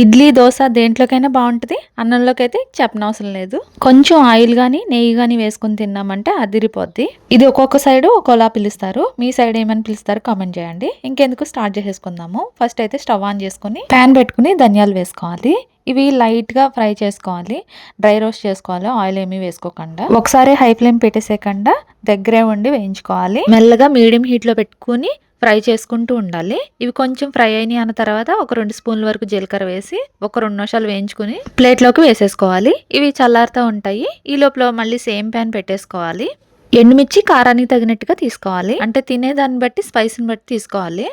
ఇడ్లీ దోశ దేంట్లోకైనా బాగుంటుంది. అన్నంలోకి అయితే చెప్పనవసరం లేదు. కొంచెం ఆయిల్ కానీ నెయ్యి కానీ వేసుకుని తిన్నామంటే అదిరిపోద్ది. ఇది ఒక్కొక్క సైడ్ ఒక్కోలా పిలుస్తారు. మీ సైడ్ ఏమని పిలుస్తారు కామెంట్ చేయండి. ఇంకెందుకు స్టార్ట్ చేసేసుకుందాము. ఫస్ట్ అయితే స్టవ్ ఆన్ చేసుకుని ప్యాన్ పెట్టుకుని ధనియాలు వేసుకోవాలి. ఇవి లైట్గా ఫ్రై చేసుకోవాలి. డ్రై రోస్ట్ చేసుకోవాలి. ఆయిల్ ఏమీ వేసుకోకుండా. ఒకసారి హై ఫ్లేమ్ పెట్టేసేయకుండా దగ్గరే ఉండి వేయించుకోవాలి. మెల్లగా మీడియం హీట్లో పెట్టుకుని ఫ్రై చేసుకుంటూ ఉండాలి. ఇవి కొంచెం ఫ్రై అయినాయి అన్న తర్వాత ఒక రెండు స్పూన్ల వరకు జీలకర్ర వేసి ఒక రెండు నిమిషాలు వేయించుకుని ప్లేట్లోకి వేసేసుకోవాలి. ఇవి చల్లారుతూ ఉంటాయి. ఈ లోపల మళ్ళీ సేమ్ ప్యాన్ పెట్టేసుకోవాలి. ఎండుమిర్చి కారానికి తగినట్టుగా తీసుకోవాలి. అంటే తినేదాన్ని బట్టి స్పైస్ని బట్టి తీసుకోవాలి.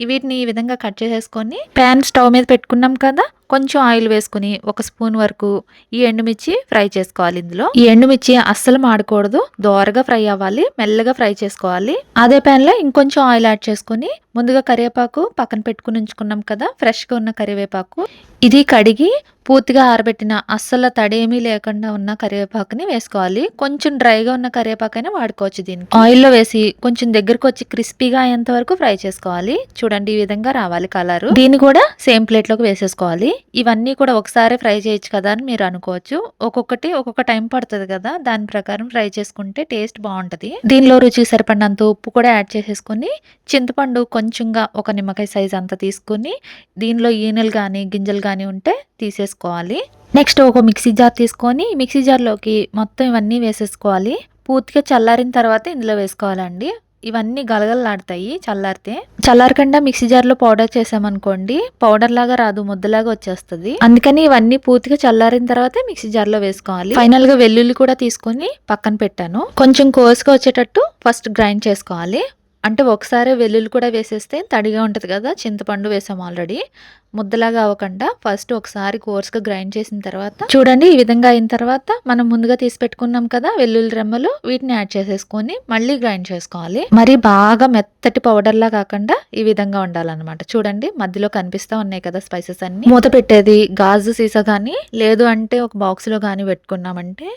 వీటిని ఈ విధంగా కట్ చేసేసుకొని ప్యాన్ స్టవ్ మీద పెట్టుకున్నాం కదా కొంచెం ఆయిల్ వేసుకుని ఒక స్పూన్ వరకు ఈ ఎండుమిర్చి ఫ్రై చేసుకోవాలి ఇందులో. ఈ ఎండుమిర్చి అస్సలు మాడకూడదు. దోరగా ఫ్రై అవ్వాలి. మెల్లగా ఫ్రై చేసుకోవాలి. అదే ప్యాన్లో ఇంకొంచెం ఆయిల్ యాడ్ చేసుకుని ముందుగా కరివేపాకు పక్కన పెట్టుకుని ఉంచుకున్నాం కదా ఫ్రెష్గా ఉన్న కరివేపాకు. ఇది కడిగి పూర్తిగా ఆరబెట్టిన అస్సలు తడేమీ లేకుండా ఉన్న కరివేపాకుని వేసుకోవాలి. కొంచెం డ్రైగా ఉన్న కరివేపాకైనా వాడుకోవచ్చు దీనికి. ఆయిల్లో వేసి కొంచెం దగ్గరకు వచ్చి క్రిస్పీగా అయ్యేంత వరకు ఫ్రై చేసుకోవాలి. చూడండి ఈ విధంగా రావాలి కలర్. దీన్ని కూడా సేమ్ ప్లేట్లోకి వేసేసుకోవాలి. ఇవన్నీ కూడా ఒకసారి ఫ్రై చేయొచ్చు కదా అని మీరు అనుకోవచ్చు. ఒక్కొక్కటి ఒక్కొక్క టైం పడుతుంది కదా దాని ప్రకారం ఫ్రై చేసుకుంటే టేస్ట్ బాగుంటుంది. దీనిలో రుచి సరిపడినంత ఉప్పు కూడా యాడ్ చేసేసుకుని చింతపండు కొంచెంగా ఒక నిమ్మకాయ సైజ్ అంతా తీసుకుని దీనిలో ఈనెలు కానీ గింజలు కానీ ఉంటే తీసేసుకోవాలి. నెక్స్ట్ ఒక మిక్సీ జార్ తీసుకొని మిక్సీ జార్లోకి మొత్తం ఇవన్నీ వేసేసుకోవాలి. పూర్తిగా చల్లారిన తర్వాత ఇందులో వేసుకోవాలండి. ఇవన్నీ గలగలలాడతాయి చల్లారితే. చల్లారకుండా మిక్సీ జార్లో పౌడర్ చేసామనుకోండి పౌడర్ లాగా రాదు ముద్దలాగా వచ్చేస్తుంది. అందుకని ఇవన్నీ పూర్తిగా చల్లారిన తర్వాత మిక్సీ జార్లో వేసుకోవాలి. ఫైనల్గా వెల్లుల్లి కూడా తీసుకొని పక్కన పెట్టాను. కొంచెం కోసుగా వచ్చేటట్టు ఫస్ట్ గ్రైండ్ చేసుకోవాలి. అంటే ఒకసారి వెల్లుల్లి కూడా వేసేస్తే తడిగా ఉంటుంది కదా చింతపండు వేసాం ఆల్రెడీ. ముద్దలాగా అవ్వకుండా ఫస్ట్ ఒకసారి కోర్స్గా గ్రైండ్ చేసిన తర్వాత చూడండి ఈ విధంగా అయిన తర్వాత మనం ముందుగా తీసి పెట్టుకున్నాం కదా వెల్లుల్లి రెమ్మలు వీటిని యాడ్ చేసేసుకొని మళ్ళీ గ్రైండ్ చేసుకోవాలి. మరి బాగా మెత్తటి పౌడర్ లా కాకుండా ఈ విధంగా ఉండాలన్నమాట. చూడండి మధ్యలో కనిపిస్తా ఉన్నాయి కదా స్పైసెస్ అన్ని. మూత పెట్టేది గాజు సీసా కానీ లేదు అంటే ఒక బాక్స్లో కానీ పెట్టుకున్నామంటే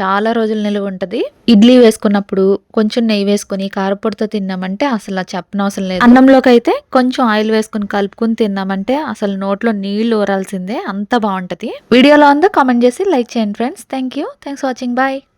చాలా రోజులు నిలువ ఉంటది. ఇడ్లీ వేసుకున్నప్పుడు కొంచెం నెయ్యి వేసుకుని కారపొడితో తిన్నామంటే అసలు చెప్పనవసరం లేదు. అన్నంలోకి అయితే కొంచెం ఆయిల్ వేసుకుని కలుపుకుని తిన్నామంటే అసలు నోట్లో నీళ్ళు ఊరాల్సిందే. అంత బాగుంటది. వీడియోలో ఉందో కామెంట్ చేసి లైక్ చేయండి friends thank you thanks watching bye